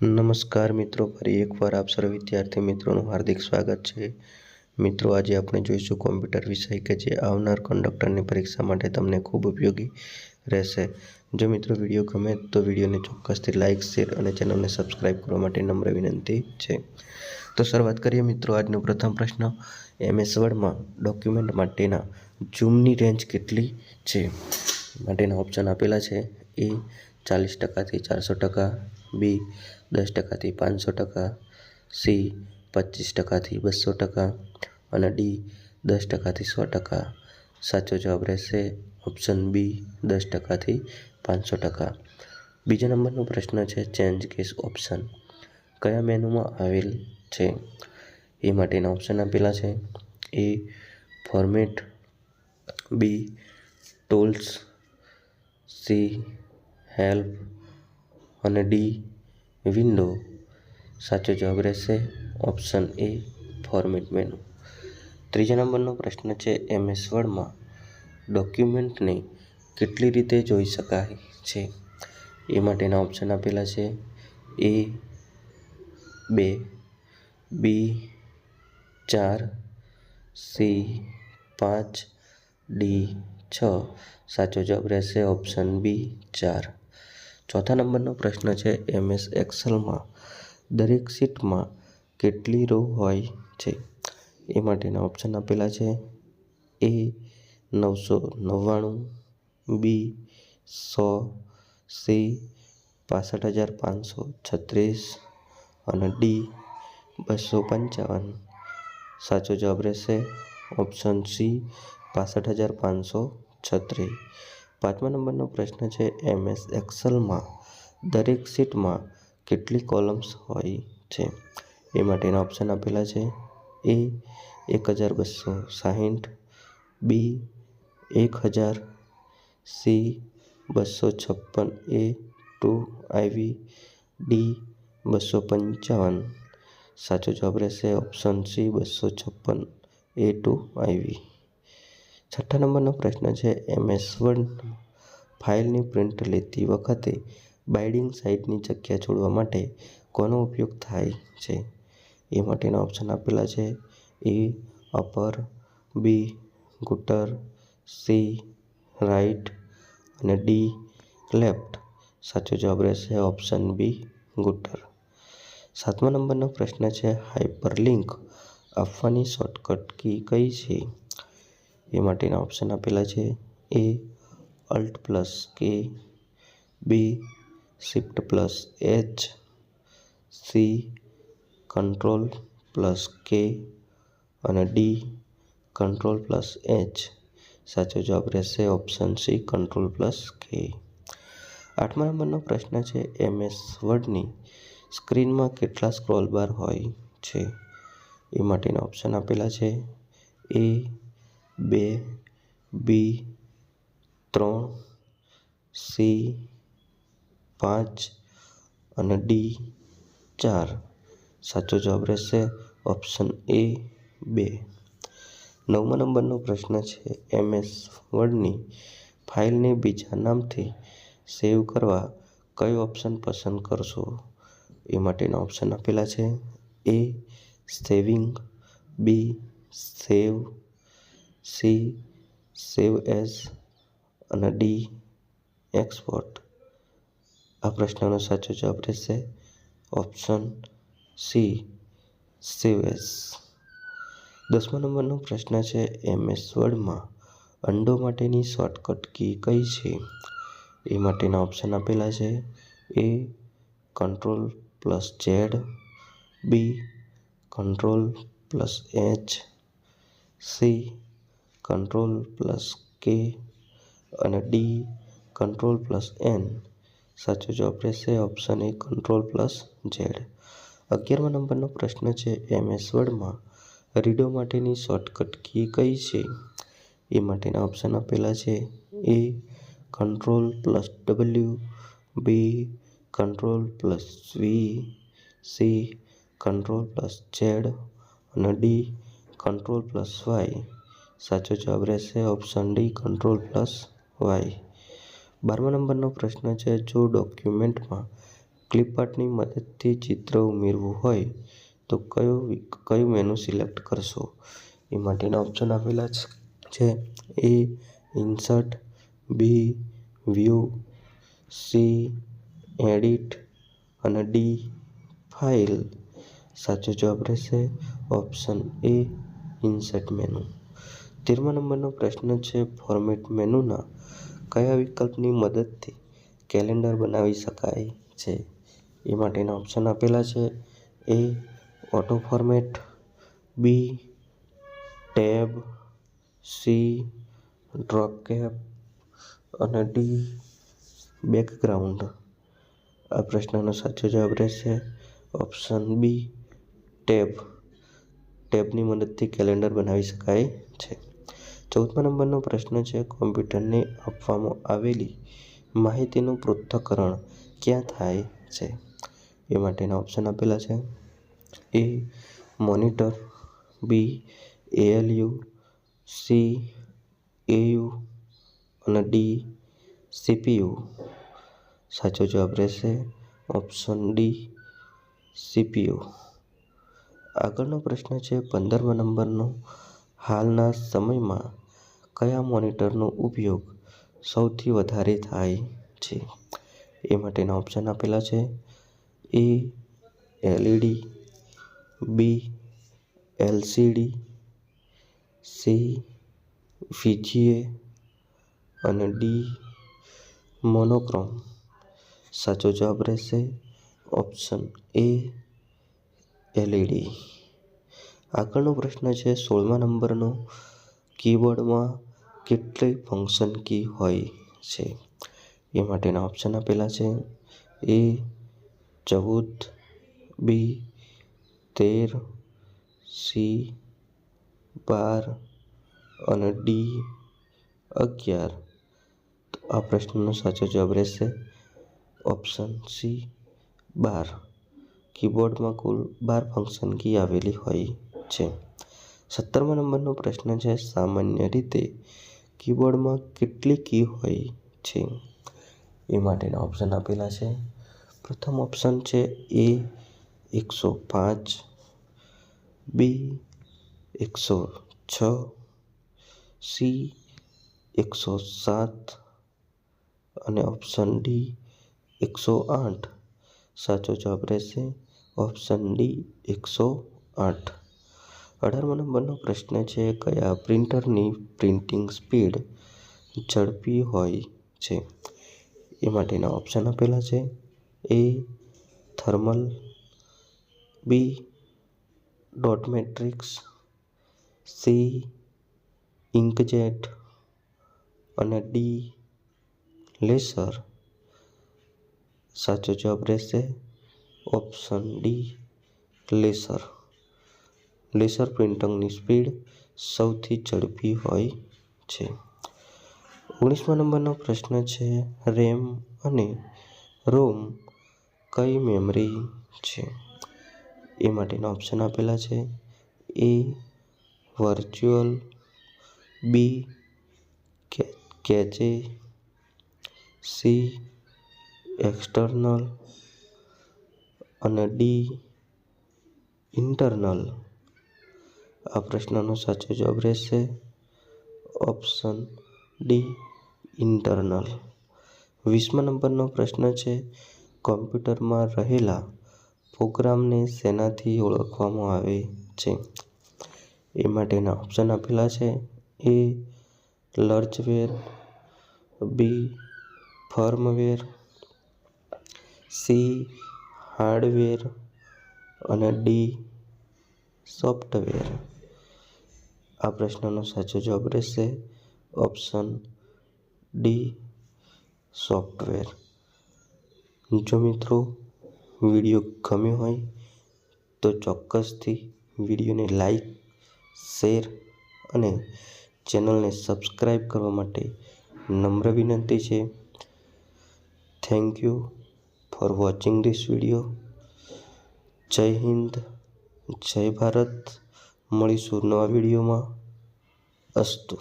નમસ્કાર મિત્રો, ફરી એકવાર આપ સર્વ વિદ્યાર્થી મિત્રોનું હાર્દિક સ્વાગત છે. મિત્રો, આજે આપણે જોઈશું કોમ્પ્યુટર વિષય કે જે આવનાર કંડક્ટરની પરીક્ષા માટે તમને ખૂબ ઉપયોગી રહેશે. જો મિત્રો વીડિયો ગમે તો વિડીયોને ચોક્કસથી લાઇક, શેર અને ચેનલને સબસ્ક્રાઇબ કરવા માટે નમ્ર વિનંતી છે. તો શરૂઆત કરીએ મિત્રો આજનો પ્રથમ પ્રશ્ન. એમએસ વર્ડમાં ડોક્યુમેન્ટ માટેના ઝૂમની રેન્જ કેટલી છે? માટેના ઓપ્શન આપેલા છે. એ ચાલીસ ટકાથી ચારસો ટકા, બી દસ ટકાથી પાંચસો ટકા, સી પચીસ ટકાથી બસો ટકા અને ડી દસ ટકાથી સો ટકા. સાચો જવાબ રહેશે ઓપ્શન બી દસ ટકાથી પાંચસો ટકા. બીજા નંબરનો પ્રશ્ન છે ચેન્જ કેસ ઓપ્શન. કયા મેનુમાં આવેલ છે? એ માટેના ઓપ્શન આપેલા છે. A format, B tools, C help અને ડી વિન્ડો સાચો જવાબ રહેશે ઓપ્શન એ ફોર્મેટ મેનુ ત્રીજા નંબરનો પ્રશ્ન છે એમએસ વર્ડમાં ડોક્યુમેન્ટને કેટલી રીતે જોઈ શકાય છે? એ માટેના ઓપ્શન આપેલા છે એ બે બી ચાર સી પાંચ ડી છ. સાચો જવાબ રહેશે ઓપ્શન બી ચાર. ચોથા નંબરનો પ્રશ્ન છે એમએસ એક્સેલમાં દરેક શીટમાં કેટલી રો હોય છે? એ માટેના ઓપ્શન આપેલા છે. એ નવસો નવ્વાણું બી સો સી પાસઠ હજાર પાંચસો છત્રીસ અને ડી બસો પંચાવન. સાચો જવાબ રહેશે ઓપ્શન સી પાસઠ હજાર પાંચસો છત્રીસ. પાંચમા નંબરનો પ્રશ્ન છે એમએસ એક્સલમાં દરેક શીટમાં કેટલી કોલમ્સ હોય છે? એ માટેના ઓપ્શન આપેલા છે, એ એક હજાર બસો સાહીઠ, બી એક હજાર, સી બસો છપ્પન, એ ટુ આઈવી, ડી બસો પંચાવન. સાચો જવાબ રહેશે ઓપ્શન સી બસો છપ્પન, એ ટુ આઈવી. છઠ્ઠા નંબરનો પ્રશ્ન છે. એમએસ વર્ડ ફાઇલની પ્રિન્ટ લેતી વખતે બાઇડિંગ સાઇડની જગ્યા છોડવા માટે કોનો ઉપયોગ થાય છે? એ માટેના ઓપ્શન આપેલા છે. A, upper, B, gutter, C right અને ડી, લેફ્ટ. સાચો જવાબ રહેશે ઓપ્શન બી, ગુટર. સાતમા નંબરનો પ્રશ્ન છે, હાઇપરલિંક આપવાની શોર્ટકટ કી કઈ છે? એ માટેના ઓપ્શન આપેલા છે. A alt plus K B shift plus H C control plus K અને ડી કંટ્રોલ પ્લસ એચ સાચો જવાબ રહેશે ઓપ્શન સી કંટ્રોલ પ્લસ કે આઠમા નંબરનો પ્રશ્ન છે એમએસ વર્ડની સ્ક્રીનમાં કેટલા સ્ક્રોલ બાર હોય છે? એ માટેના ઓપ્શન આપેલા છે. એ બે, બી, ત્રણ, સી, પાંચ અને ડી, ચાર. સાચો જવાબ રહેશે ઓપ્શન એ, બે. નવમા નંબરનો પ્રશ્ન છે, એમએસ વર્ડની ફાઇલને બીજા નામથી સેવ કરવા કયો ઓપ્શન પસંદ કરશો? એ માટેના ઓપ્શન આપેલા છે, A, saving, B, save C, save as અને ડી એક્સપોર્ટ. આ પ્રશ્નનો સાચો જવાબ રહેશે ઓપ્શન સી, સેવ એઝ દસમા નંબરનો પ્રશ્ન છે, એમએસ વર્ડમાં અંડો માટેની શોર્ટકટ કી કઈ છે? એ માટેના ઓપ્શન આપેલા છે, A, control plus Z, B, control plus H, C control plus K અને ડી કંટ્રોલ પ્લસ એન સાચો જવાબ રહેશે option A control plus Z અગિયારમા નંબરનો પ્રશ્ન છે એમએસ વર્ડમાં રીડો માટેની શોર્ટકટ કી કઈ છે? એ માટેના ઓપ્શન આપેલા છે A control plus W B control plus V C control plus Z અને ડી કંટ્રોલ પ્લસ વાય સાચો જવાબ રહેશે option D control plus Y બારમા નંબરનો પ્રશ્ન છે, જો ડોક્યુમેન્ટમાં ક્લિપઆર્ટની મદદથી ચિત્ર ઉમેરવું હોય, તો કયો કયું મેનુ સિલેક્ટ કરશો? એ માટેના ઓપ્શન આપેલા છે. A insert B view C edit અને ડી ફાઇલ સાચો જવાબ રહેશે ઓપ્શન એ ઇન્સર્ટ મેનુ તેરમા નંબરનો પ્રશ્ન છે ફોર્મેટ મેનુના કયા વિકલ્પની મદદથી કેલેન્ડર બનાવી શકાય છે? એ માટેના ઓપ્શન આપેલા છે. A auto format B tab C drop cap અને ડી બેકગ્રાઉન્ડ આ પ્રશ્નનો સાચો જવાબ રહેશે ઓપ્શન બી ટેબ ટેબની મદદથી કેલેન્ડર બનાવી શકાય છે. ચૌદમા નંબરનો પ્રશ્ન છે, કોમ્પ્યુટરને આપવામાં આવેલી માહિતીનું પૃથ્થકરણ ક્યાં થાય છે? એ માટેના ઓપ્શન આપેલા છે. A, monitor, B, ALU, C, AU અને ડી, સીપીયુ. સાચો જવાબ રહેશે ઓપ્શન ડી, સીપીયુ. આગળનો પ્રશ્ન છે, પંદરમા નંબરનો હાલના સમયમાં કયા મોનિટરનો ઉપયોગ સૌથી વધારે થાય છે? એ માટેના ઓપ્શન આપેલા છે. A LED B LCD C VGA અને ડી, મોનોક્રોમ. સાચો જવાબ રહેશે ઓપ્શન એ એલઈડી આગળનો પ્રશ્ન છે સોળમા નંબરનો. કીબોર્ડમાં કેટલી ફંક્શન કી હોય છે? એ માટેના ઓપ્શન આપેલા છે. એ ચૌદ, બી તેર, સી બાર અને ડી અગિયાર. તો આ પ્રશ્નનો સાચો જવાબ રહેશે ઓપ્શન સી બાર. કીબોર્ડમાં કુલ બાર ફંક્શન કી આવેલી હોય છે. સત્તરમા નંબરનો પ્રશ્ન છે, સામાન્ય રીતે કીબોર્ડમાં કેટલી કી હોય છે? એ માટેના ઓપ્શન આપેલા છે. પ્રથમ ઓપ્શન છે એ એકસો પાંચ, બી એકસો છ, સી એકસો સાત અને ઓપ્શન ડી એકસો આઠ. સાચો જવાબ રહેશે ઓપ્શન ડી એકસો આઠ. અઢારમા નંબરનો પ્રશ્ન છે, કયા પ્રિન્ટરની પ્રિન્ટિંગ સ્પીડ ઝડપી હોય છે? એ માટેના ઓપ્શન આપેલા છે. A, thermal, B, dot matrix, C, inkjet અને ડી, લેસર. સાચો જવાબ રહેશે ઓપ્શન ડી, લેસર. લેસર પ્રિન્ટિંગની સ્પીડ સૌથી ઝડપી હોય છે. ઓગણીસમા નંબરનો પ્રશ્ન છે, રેમ અને રોમ કઈ મેમરી છે? એ માટેના ઓપ્શન આપેલા છે, A virtual, B cache, C external અને ડી ઇન્ટરનલ. આ પ્રશ્નનો સાચો જવાબ રહેશે ઓપ્શન ડી ઇન્ટરનલ વીસમા નંબરનો પ્રશ્ન છે, કોમ્પ્યુટરમાં રહેલા પ્રોગ્રામને શેનાથી ઓળખવામાં આવે છે? એ માટેના ઓપ્શન આપેલા છે, એ લર્ચવેર બી, ફર્મવેર, સી, હાર્ડવેર અને ડી સોફ્ટવેર. આ પ્રશ્નનો સાચો જવાબ રહેશે ઓપ્શન ડી, સોફ્ટવેર. જો મિત્રો વીડિયો ગમ્યો હોય તો ચોક્કસથી વિડીયોને લાઈક, શેર અને ચેનલને સબસ્ક્રાઈબ કરવા માટે નમ્ર વિનંતી છે. Thank you for watching this video. Jai Hind. Jai Bharat. મળીશું નવા વિડીયોમાં. અસ્તુ.